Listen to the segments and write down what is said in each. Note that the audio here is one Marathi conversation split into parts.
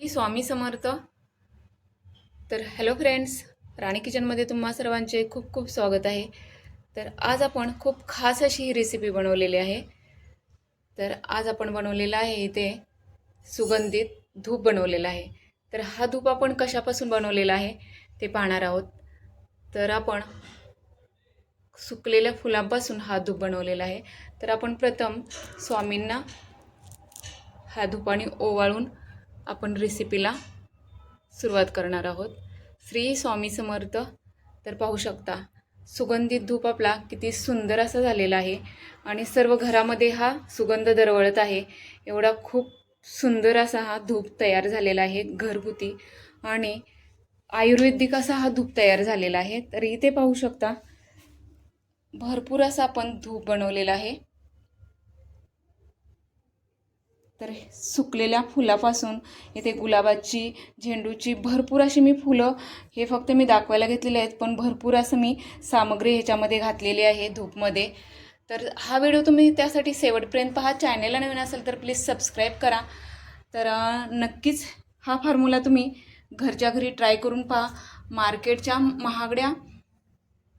श्री स्वामी समर्थ. तर हॅलो फ्रेंड्स राणी किचनमध्ये तुम्हा सर्वांचे खूप खूप स्वागत आहे. तर आज आपण खूप खास अशी ही रेसिपी बनवलेली आहे. तर आज आपण बनवलेला आहे इथे सुगंधित धूप बनवलेला आहे. तर हा धूप आपण कशापासून बनवलेला आहे ते पाहणार आहोत. तर आपण सुकलेल्या फुलांपासून हा धूप बनवलेला आहे. तर आपण प्रथम स्वामींना हा धुपाने ओवाळून आपण रेसिपीला सुरुवात करणार आहोत. श्री स्वामी समर्थ तर पाहू शकता सुगंधित धूप आपला किती सुंदर असा झालेला आहे आणि सर्व घरामध्ये हा सुगंध दरवळत आहे. एवढा खूप सुंदर असा हा धूप तयार झालेला आहे घरगुती. आणि आयुर्वेदिक असा हा धूप तयार झालेला आहे. तर इथे पाहू शकता भरपूर असा आपण धूप बनवलेला आहे. तर सुकलेल्या फुलापासून इथे गुलाबाची झेंडूची भरपूर अशी मी फुलं हे फक्त मी दाखवायला घेतलेले आहेत पण भरपूर असं मी सामग्री ह्याच्यामध्ये घातलेली आहे धूपमध्ये. तर हा व्हिडिओ तुम्ही त्यासाठी शेवटपर्यंत पहा. चॅनेलला नवीन असेल तर प्लीज सबस्क्राईब करा. तर नक्कीच हा फॉर्म्युला तुम्ही घरच्या घरी ट्राय करून पहा. मार्केटच्या महागड्या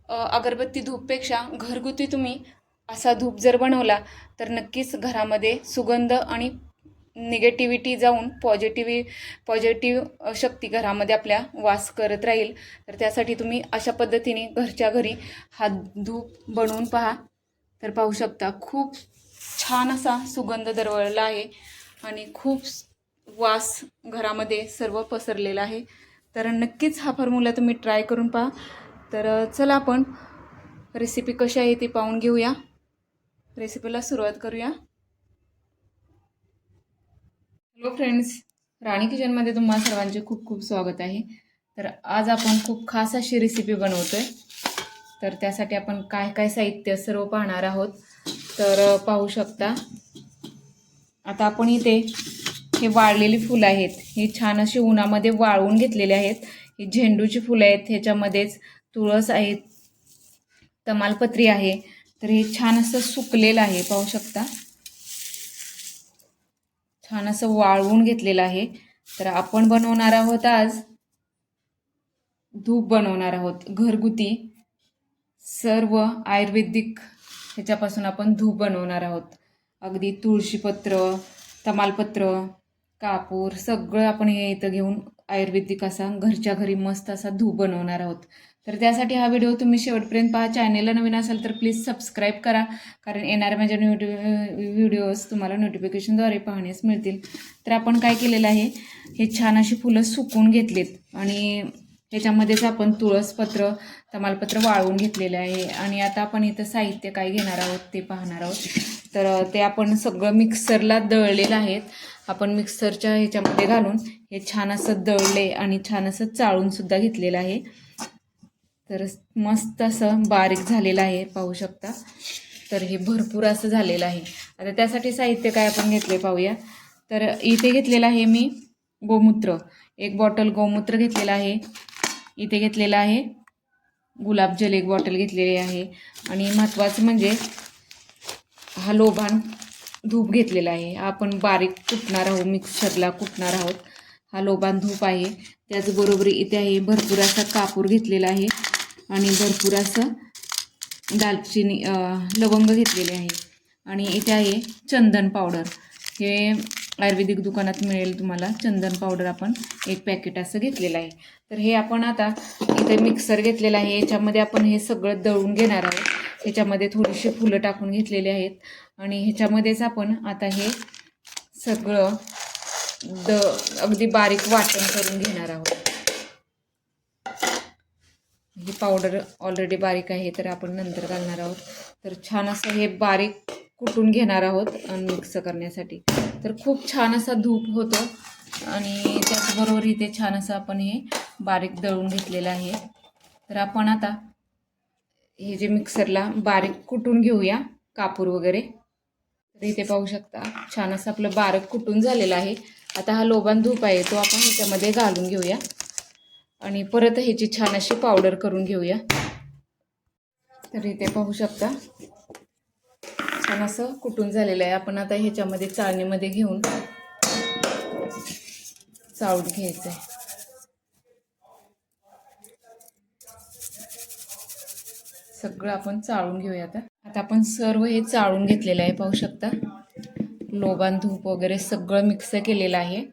अगरबत्ती धूपपेक्षा घरगुती तुम्ही असा धूप जर बनवला तर नक्कीच घरामध्ये सुगंध आणि निगेटिव्हिटी जाऊन पॉझिटिव्ह पॉझिटिव्ह शक्ती घरामध्ये आपल्या वास करत राहील. तर त्यासाठी तुम्ही अशा पद्धतीने घरच्या घरी हा धूप बनवून पहा. तर पाहू शकता खूप छान असा सुगंध दरवळला आहे आणि खूप वास घरामध्ये सर्व पसरलेला आहे. तर नक्कीच हा फॉर्म्युला तुम्ही ट्राय करून पहा. तर चला आपण रेसिपी कशी आहे ती पाहून घेऊया. रेसिपीला सुरुवात करूया. हॅलो फ्रेंड्स राणी किचनमध्ये तुम्हा सर्वांचे खूप खूप स्वागत आहे. तर आज आपण खूप खास अशी रेसिपी बनवतो आहे तर त्यासाठी आपण काय काय साहित्य सर्व पाहणार आहोत. तर पाहू शकता. आता आपण इथे हे वाळलेली फुलं आहेत. ही छान अशी उन्हामध्ये वाळवून घेतलेली आहेत. ही झेंडूची फुलं आहेत. ह्याच्यामध्येच तुळस आहेत. तमालपत्री आहे. तर हे छान असं सुकलेलं आहे पाहू शकता. छान असं वाळवून घेतलेलं आहे. तर आपण बनवणार आहोत आज धूप बनवणार आहोत घरगुती. सर्व आयुर्वेदिक ह्याच्यापासून आपण धूप बनवणार आहोत. अगदी तुळशीपत्र तमालपत्र कापूर सगळं आपण हे इथं घेऊन आयुर्वेदिक असा घरच्या घरी मस्त असा धूप बनवणार आहोत. तर त्यासाठी हा व्हिडिओ तुम्ही शेवटपर्यंत पहा. चॅनेलला नवीन असाल तर प्लीज सबस्क्राईब करा. कारण येणाऱ्या माझ्या नोटि व्हिडिओज तुम्हाला नोटिफिकेशनद्वारे पाहण्यास मिळतील. तर आपण काय केलेलं आहे? हे छान अशी फुलं सुकून घेतलीत. आणि ह्याच्यामध्येच आपण तुळसपत्र तमालपत्र वाळवून घेतलेलं आहे. आणि आता आपण इथं साहित्य काय घेणार आहोत ते पाहणार आहोत. तर ते आपण सगळं मिक्सरला दळलेलं आहेत. आपण मिक्सरच्या ह्याच्यामध्ये घालून हे छान असं दळले आणि छान असं चाळूनसुद्धा घेतलेलं आहे. तर मस्त असं बारीक झालेलं आहे पाहू शकता. तर हे भरपूर असं झालेलं आहे. आता त्यासाठी साहित्य काय आपण घेतले पाहूया. तर इथे घेतलेलं आहे मी गोमूत्र. एक बॉटल गोमूत्र घेतलेलं आहे. इथे घेतलेलं आहे. गुलाबजल एक बॉटल घेतलेली आहे. आणि महत्त्वाचं म्हणजे हा लोभान धूप घेतलेला आहे. हा आपण बारीक कुटणार आहोत मिक्सरला कुटणार आहोत. हा लोबान धूप आहे. त्याचबरोबर इथे आहे भरपूर असा कापूर घेतलेला आहे. आणि भरपूर असं दालचिनी लवंग घेतलेले आहे. आणि इथे आहे चंदन पावडर हे आयुर्वेदिक दुकानात मिळेल तुम्हाला. चंदन पावडर आपण एक पॅकेट असं घेतलेलं आहे. तर हे आपण आता इथे मिक्सर घेतलेलं आहे. याच्यामध्ये आपण हे सगळं दळून घेणार आहोत. ह्याच्यामध्ये थोडीशी फुलं टाकून घेतलेली आहेत. आणि ह्याच्यामध्येच आपण आता हे सगळं द अगदी बारीक वाटण करून घेणार आहोत. ही पावडर ऑलरेडी बारीक आहे तर आपण नंतर घालणार आहोत. तर छान असं हे बारीक कुटून घेणार आहोत आणि मिक्स करण्यासाठी. तर खूप छान असा धूप होतो आणि त्याचबरोबर इथे छान असं आपण हे बारीक दळून घेतलेलं आहे. तर आपण आता हे जे मिक्सरला बारीक कुटून घेऊया कापूर वगैरे. तर इथे पाहू शकता छान असं आपलं बारीक कुटून झालेलं आहे. आता हा लोबान धूप आहे तो आपण ह्याच्यामध्ये घालून घेऊया. आणि परत ह्याची छान अशी पावडर करून घेऊया. तर इथे पाहू शकता छान असं कुटून झालेलं आहे. आपण आता ह्याच्यामध्ये चाळणीमध्ये घेऊन चाळून घ्यायचं आहे. सगळं आपण चाळून घेऊया आता. आता आपण सर्व हे चाळून घेतलेलं आहे पाहू शकता. लोबान धूप वगैरे सगळं मिक्स केलेलं आहे.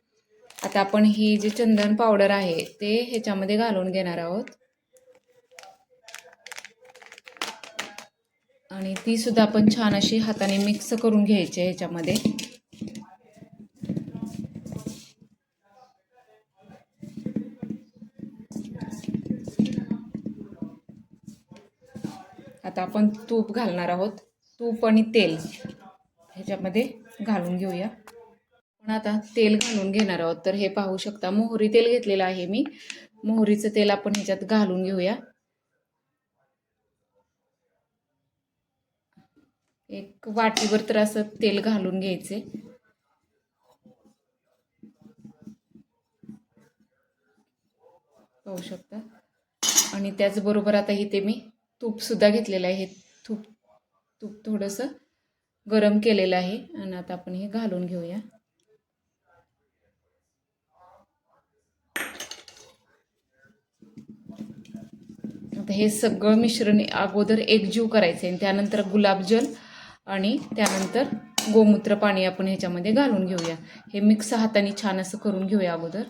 आता आपण ही जी चंदन पावडर आहे ते ह्याच्यामध्ये घालून घेणार आहोत. आणि ती सुद्धा आपण छान अशी हाताने मिक्स करून घ्यायची आहे ह्याच्यामध्ये. आता आपण तूप घालणार आहोत. तूप आणि तेल ह्याच्यामध्ये घालून घेऊया. पण आता तेल घालून घेणार आहोत. तर हे पाहू शकता मोहरी तेल घेतलेलं आहे मी. मोहरीचं तेल आपण ह्याच्यात घालून घेऊया. एक वाटीवर तर असं तेल घालून घ्यायचे. पाहू शकता. आणि त्याचबरोबर आता इथे मी तूपसुद्धा घेतलेलं आहे. तूप तूप थोडंसं गरम केलेलं आहे. आणि आता आपण हे घालून घेऊया. आता हे सगळं मिश्रण अगोदर एकजीव करायचं आहे. आणि त्यानंतर गुलाबजल आणि त्यानंतर गोमूत्र पाणी आपण ह्याच्यामध्ये घालून घेऊया. हे मिक्स हाताने छान असं करून घेऊया अगोदर.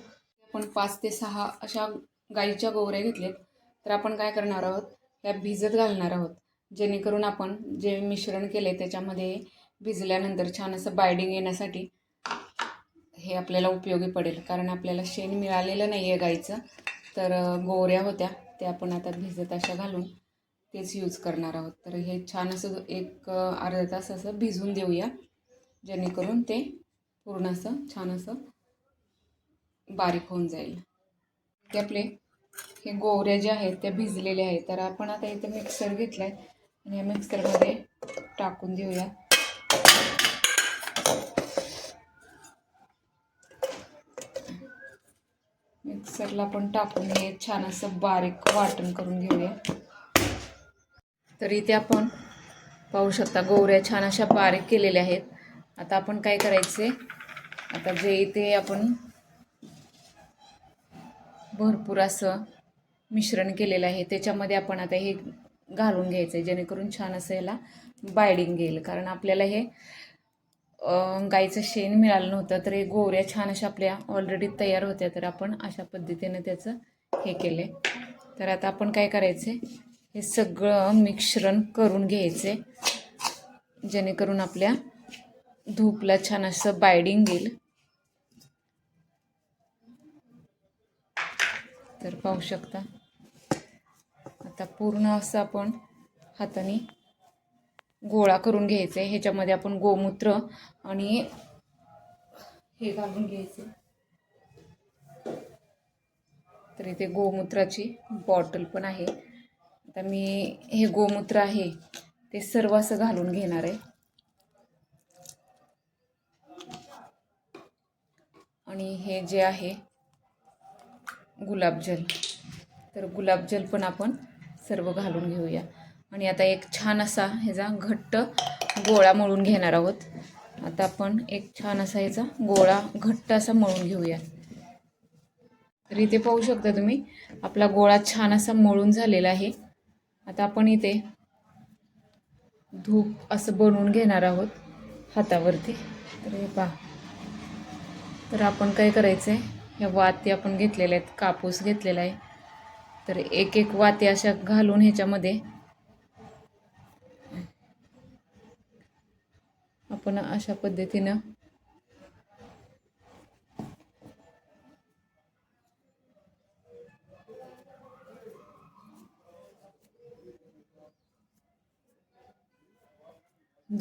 आपण पाच ते सहा अशा गाईच्या गोवऱ्या घेतल्यात. तर आपण काय करणार आहोत? ह्या भिजत घालणार आहोत. जेणेकरून आपण जे मिश्रण केले त्याच्यामध्ये भिजल्यानंतर छान असं बायडिंग येण्यासाठी हे आपल्याला उपयोगी पडेल. कारण आपल्याला शेण मिळालेलं नाही आहे गाईचं. तर गोवऱ्या होत्या. त्या आपण आता भिजत अशा घालून तेच यूज करणार आहोत. तर हे छान असं एक अर्धा तास असं भिजून देऊया. जेणेकरून ते पूर्ण असं छान असं बारीक होऊन जाईल. ते आपले हे गोवऱ्या ज्या आहेत त्या भिजलेल्या आहेत. तर आपण आता इथं मिक्सर घेतला आहे आणि या मिक्सरमध्ये टाकून देऊया. मिक्सरला पण टाकून हे छान असं बारीक वाटण करून घेऊया. तर इथे आपण पाहू शकता. गोवऱ्या छान अशा बारीक केलेल्या आहेत. आता आपण काय करायचे? आता जे इथे आपण भरपूर असं मिश्रण केलेलं आहे. त्याच्यामध्ये आपण आता हे घालून घ्यायचं आहे जेणेकरून छान असं याला बायडिंग येईल. कारण आपल्याला हे गाईचं शेण मिळालं नव्हतं तर हे गोवऱ्या छान अशा आपल्या ऑलरेडी तयार होत्या. तर आपण अशा पद्धतीनं त्याचं हे केले तर आता आपण काय करायचे हे सगळं मिश्रण करून घ्यायचे. जेणेकरून आपल्या धूपला छान असं बायडिंग येईल. तर पाहू शकता. आता पूर्ण असं आपण हाताने गोळा करून घ्यायचं. आहे ह्याच्यामध्ये आपण गोमूत्र आणि हे घालून घ्यायचे. तर इथे गोमूत्राची बॉटल पण आहे. आता मी हे गोमूत्र आहे ते सर्व असं घालून घेणार आहे. आणि हे जे आहे गुलाबजल तर गुलाबजल पण आपण सर्व घालून घेऊया. आणि आता एक छान असा ह्याचा घट्ट गोळा मळून घेणार आहोत. आता आपण एक छान असा ह्याचा गोळा घट्ट असा मळून घेऊया. तर इथे पाहू शकता तुम्ही आपला गोळा छान असा मळून झालेला आहे. आता आपण इथे धूप असं बनवून घेणार आहोत हातावरती. तर हे पहा. तर आपण काय करायचं आहे ह्या वाती आपण घेतलेल्या आहेत. कापूस घेतलेला आहे. तर एक एक वाती अशा घालून ह्याच्यामध्ये आपण अशा पद्धतीनं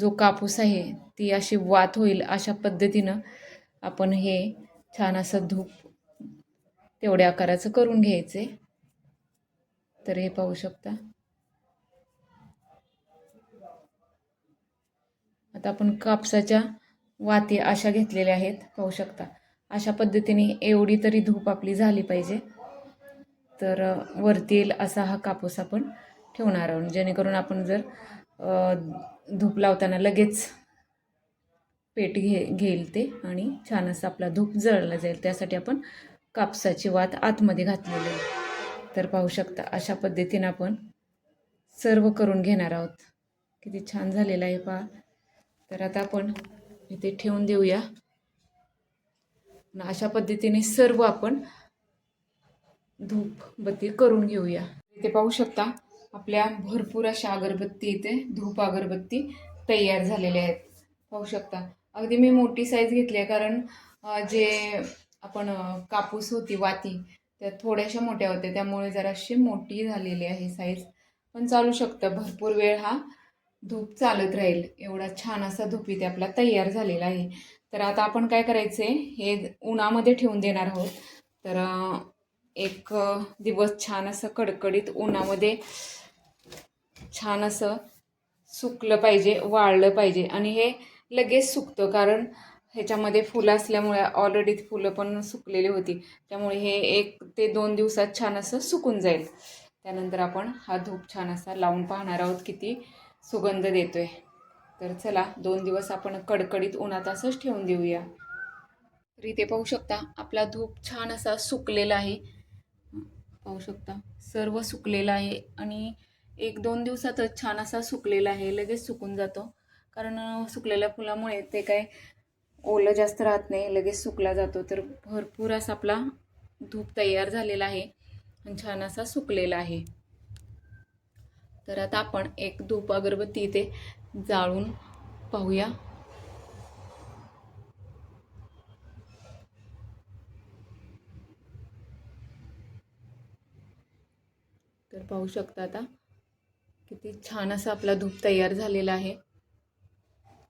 जो कापूस आहे ती अशी वात होईल अशा पद्धतीनं आपण हे छान असं धूप तेवढ्या आकाराचं करून घ्यायचे. तर हे पाहू शकता. आता आपण कापसाच्या वाती अशा घेतलेल्या आहेत पाहू शकता. अशा पद्धतीने एवढी तरी धूप आपली झाली पाहिजे. तर वरती येईल असा हा कापूस आपण ठेवणार आहोत. जेणेकरून आपण जर धूप लावताना लगेच पेट घे घेईल ते आणि छान असं आपला धूप जळला जाईल. त्यासाठी आपण कापसाची वात आतमध्ये घातलेली आहे. तर पाहू शकता अशा पद्धतीनं आपण सर्व करून घेणार आहोत. किती छान झालेलं आहे पहा. तर आता आपण इथे ठेवून देऊया. अशा पद्धतीने सर्व आपण धूप बत्ती करून घेऊया. इथे पाहू शकता आपल्या भरपूर अशा अगरबत्ती इथे धूप अगरबत्ती तयार झालेल्या आहेत. पाहू शकता. अगदी मी मोठी साईज घेतली आहे कारण जे आपण कापूस होती वाती त्या थोड्याशा मोठ्या होत्या. त्यामुळे जराशी मोठी झालेली आहे साईज पण चालू शकतं. भरपूर वेळ हा धूप चालत राहील. एवढा छान असा धूप इथे आपला तयार झालेला आहे. तर आता आपण काय करायचं आहे हे उन्हामध्ये ठेवून देणार आहोत. तर एक दिवस छान असं कडकडीत उन्हामध्ये छान असं सुकलं पाहिजे वाळलं पाहिजे. आणि हे लगेच सुकतं कारण ह्याच्यामध्ये फुलं असल्यामुळे ऑलरेडी फुलं पण सुकलेली होती. त्यामुळे हे एक ते दोन दिवसात छान असं सुकून जाईल. त्यानंतर आपण हा धूप छान असा लावून पाहणार आहोत किती सुगंध देतो आहे तर चला दोन दिवस आपण कडकडीत उन्हात असंच ठेवून देऊया. तर इथे पाहू शकता आपला धूप छान असा सुकलेला आहे. पाहू शकता सर्व सुकलेला आहे. आणि एक दोन दिवसातच छान असा सुकलेला आहे लगेच सुकून जातो. कारण सुकलेल्या फुलामुळे ते काय ओलं जास्त राहत नाही लगेच सुकला जातो. तर भरपूर असा आपला धूप तयार झालेला आहे आणि छान असा सुकलेला आहे. तर आता आपण एक धूप अगरबत्ती इथे जाळून पाहूया. तर पाहू शकता आता किती छान असा आपला धूप तयार झालेला आहे.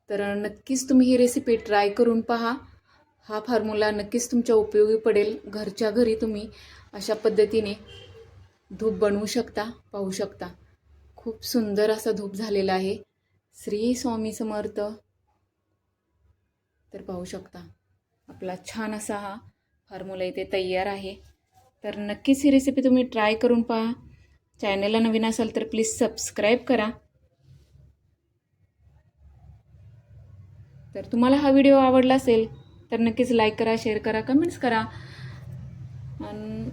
तर नक्कीच तुम्ही ही रेसिपी ट्राय करून पहा. हा फॉर्म्युला नक्कीच तुमच्या उपयोगी पडेल. घरच्या घरी तुम्ही अशा पद्धतीने धूप बनवू शकता पाहू शकता. खूप सुंदर असा धूप झालेला आहे. श्री स्वामी समर्थ. तर पाहू शकता. आपला छान असा हा फॉर्म्युला इथे तयार आहे. तर नक्कीच ही रेसिपी तुम्ही ट्राय करून पहा. चॅनलला नवीन असाल तर प्लीज सबस्क्राईब करा. तर तुम्हाला हा व्हिडिओ आवडला असेल तर नक्कीच लाईक करा शेअर करा कमेंट्स करा. आणि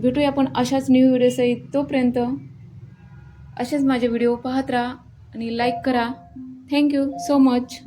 भेटूया आपण अशाच न्यू व्हिडिओसहित तोपर्यंत. असेच माझे व्हिडिओ पाहत राहा आणि लाईक करा. Thank you so much